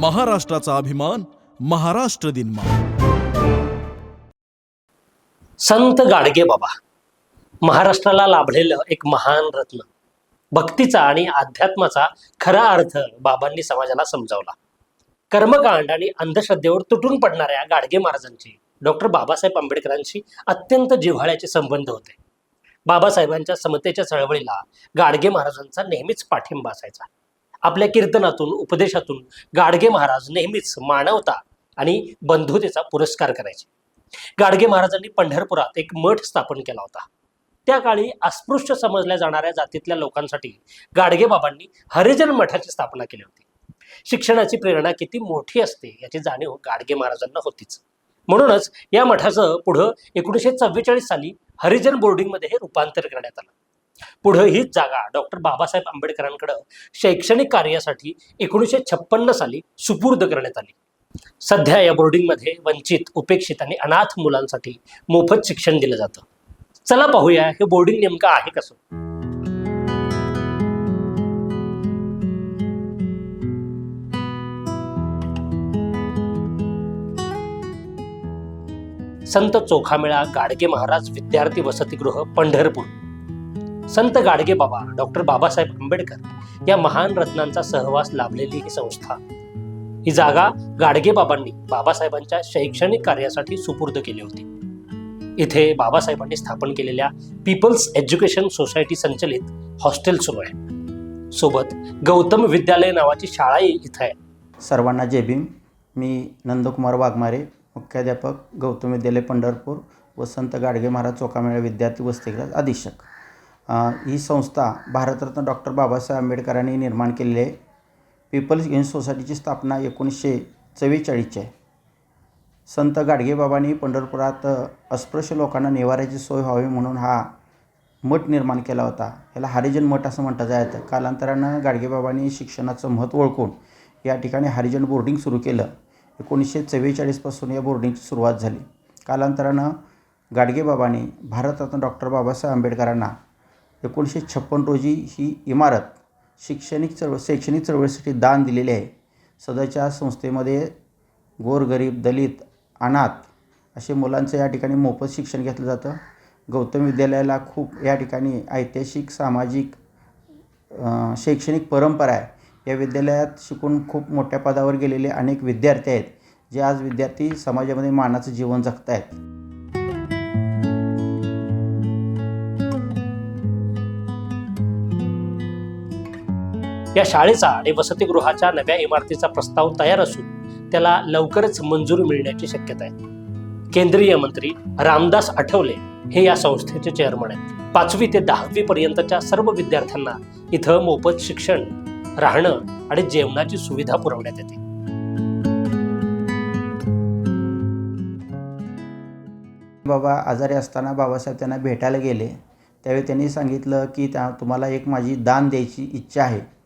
महाराष्ट्राचा अभिमान महाराष्ट्र दिन संत गाडगे बाबा महाराष्ट्राला लाभलेलं एक महान रत्न. भक्तीचा आणि अध्यात्माचा खरा अर्थ बाबांनी समाजाला समजावला. कर्मकांड आणि अंधश्रद्धेवर तुटून पडणाऱ्या गाडगे महाराजांची डॉक्टर बाबासाहेब आंबेडकरांशी अत्यंत जिव्हाळ्याचे संबंध होते. बाबासाहेबांच्या समतेच्या चळवळीला गाडगे महाराजांचा नेहमीच पाठिंबा असायचा. आपल्या कीर्तनातून उपदेशातून गाडगे महाराज नेहमीच मानवता आणि बंधुतेचा पुरस्कार करायचे. गाडगे महाराजांनी पंढरपुरात एक मठ स्थापन केला होता. त्या काळी अस्पृश्य समजल्या जाणाऱ्या जातीतल्या लोकांसाठी गाडगे बाबांनी हरिजन मठाची स्थापना केली होती. शिक्षणाची प्रेरणा किती मोठी असते याची जाणीव गाडगे महाराजांना होतीच. म्हणूनच या मठाचं पुढं एकोणीसशे चव्वेचाळीस साली हरिजन बोर्डिंगमध्ये हे रूपांतर करण्यात आलं. पुढं हीच जागा डॉक्टर बाबासाहेब आंबेडकरांकडं शैक्षणिक कार्यासाठी एकोणीसशे छप्पन्न साली सुपूर्द करण्यात आली. सध्या या बोर्डिंगमध्ये वंचित उपेक्षित आणि अनाथ मुलांसाठी मोफत शिक्षण दिलं जातं. चला पाहूया हे बोर्डिंग नेमकं आहे कसं? संत चोखामेळा गाडगे महाराज विद्यार्थी वसतिगृह पंढरपूर. संत गाडगे बाबा डॉक्टर बाबासाहेब आंबेडकर या महान रत्नांचा सहवास लाभलेली ही संस्था. ही जागा गाडगे बाबांनी बाबासाहेबांच्या शैक्षणिक कार्यासाठी सुपूर्द केली होती. इथे बाबासाहेबांनी स्थापन केलेल्या पीपल्स एज्युकेशन सोसायटी संचलित हॉस्टेल सुरू आहे. सोबत गौतम विद्यालय नावाची शाळाही इथं आहे. सर्वांना जय भीम. मी नंदकुमार वाघमारे मुख्याध्यापक गौतम विद्यालय पंढरपूर व संत गाडगे महाराज चोकामेळा विद्यार्थी वसतिगृह अधीक्षक. ही संस्था भारतरत्न डॉक्टर बाबासाहेब आंबेडकरांनी निर्माण केलेली आहे. पीपल्स इन सोसायटीची स्थापना एकोणीसशे चव्वेचाळीसची आहे. संत गाडगेबाबांनी पंढरपुरात अस्पृश्य लोकांना निवाऱ्याची सोय व्हावी म्हणून हा मठ निर्माण केला होता. याला हरिजन मठ असं म्हणता जायचं कालांतरानं गाडगेबाबांनी शिक्षणाचं महत्त्व ओळखून या ठिकाणी हरिजन बोर्डिंग सुरू केलं. एकोणीसशे चव्वेचाळीसपासून या बोर्डिंगची सुरुवात झाली. कालांतरानं गाडगेबाबांनी भारतरत्न डॉक्टर बाबासाहेब आंबेडकरांना एकोणीसशे छप्पन रोजी ही इमारत शैक्षणिक चळव शैक्षणिक चळवळीसाठी दान दिलेली आहे. सदरच्या संस्थेमध्ये गोरगरीब दलित अनाथ असे मुलांचं या ठिकाणी मोफत शिक्षण घेतलं जातं. गौतम विद्यालयाला खूप या ठिकाणी ऐतिहासिक सामाजिक शैक्षणिक परंपरा आहे. या विद्यालयात शिकून खूप मोठ्या पदावर गेलेले अनेक विद्यार्थी आहेत जे आज विद्यार्थी समाजामध्ये मानाचं जीवन जगत आहेत या शाळेचा आणि वसतिगृहाच्या नव्या इमारतीचा प्रस्ताव तयार असून त्याला लवकरच मंजूर मिळण्याची शक्यता आहे. केंद्रीय मंत्री रामदास आठवले हे या संस्थेचे चेअरमन आहेत. पाचवी ते दहावी पर्यंतच्या सर्व विद्यार्थ्यांना इथं मोफत शिक्षण राहणं आणि जेवणाची सुविधा पुरवण्यात येते. बाबा आजारी असताना बाबासाहेब त्यांना भेटायला गेले. त्यावेळी त्यांनी सांगितलं की त्या तुम्हाला एक माझी दान द्यायची इच्छा आहे.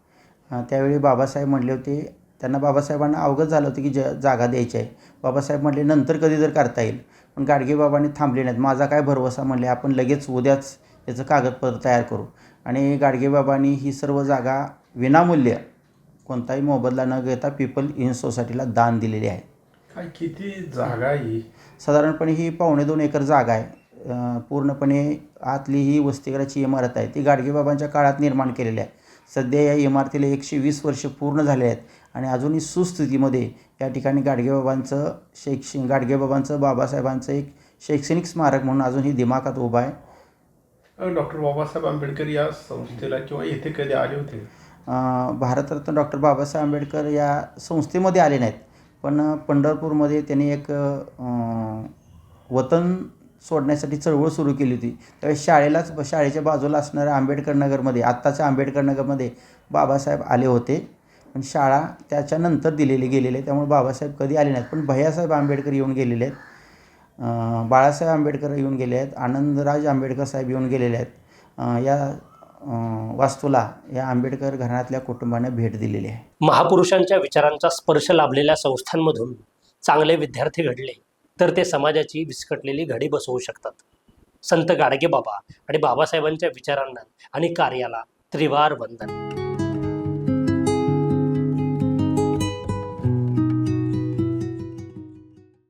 त्यावेळी बाबासाहेब म्हणले होते त्यांना बाबासाहेबांना अवगत झालं होतं की ज जागा द्यायची आहे. बाबासाहेब म्हणले नंतर कधी जर करता येईल. पण गाडगे बाबांनी थांबले नाहीत. माझा काय भरवसा? म्हणले आपण लगेच उद्याच याचं कागदपत्र तयार करू. आणि गाडगे बाबांनी ही सर्व जागा विनामूल्य कोणताही मोबदला न घेता पीपल इन सोसायटीला दान दिलेली आहे. काय किती जागा ही? साधारणपणे ही पावणे दोन एकर जागा आहे. पूर्णपणे आतली ही वसतिगृहाची इमारत आहे. ती गाडगेबाबांच्या काळात निर्माण केलेली आहे. सध्या या इमारतीला एकशे वीस वर्ष पूर्ण झाले आहेत आणि अजूनही सुस्थितीमध्ये या ठिकाणी गाडगेबाबांचं शैक्षणिक गाडगेबाबांचं बाबासाहेबांचं एक शैक्षणिक स्मारक म्हणून अजून ही दिमाखात उभं आहे. डॉक्टर बाबासाहेब आंबेडकर या संस्थेला किंवा येथे कधी आले होते? भारतरत्न डॉक्टर बाबासाहेब आंबेडकर या संस्थेमध्ये आले नाहीत. पण पंढरपूरमध्ये त्यांनी एक वतन सोडण्यासाठी चळवळ सुरू केली होती. त्यावेळेस शाळेलाच शाळेच्या बाजूला असणाऱ्या आंबेडकर नगरमध्ये आत्ताच्या आंबेडकर नगरमध्ये बाबासाहेब आले होते. पण शाळा त्याच्यानंतर दिलेली गेलेली आहे. त्यामुळे बाबासाहेब कधी आले नाहीत. पण भैयासाहेब आंबेडकर येऊन गेलेले आहेत. बाळासाहेब आंबेडकर येऊन गेले आहेत. आनंदराज आंबेडकर साहेब येऊन गेलेले आहेत. या वास्तूला या आंबेडकर घराण्यातल्या कुटुंबाने भेट दिलेली आहे. महापुरुषांच्या विचारांचा स्पर्श लाभलेल्या संस्थांमधून चांगले विद्यार्थी घडले. तर ते समाजाची विस्कटलेली घडी बसवू शकतात. संत गाडगे बाबा आणि बाबासाहेबांच्या विचारांना आणि कार्याला त्रिवार वंदन.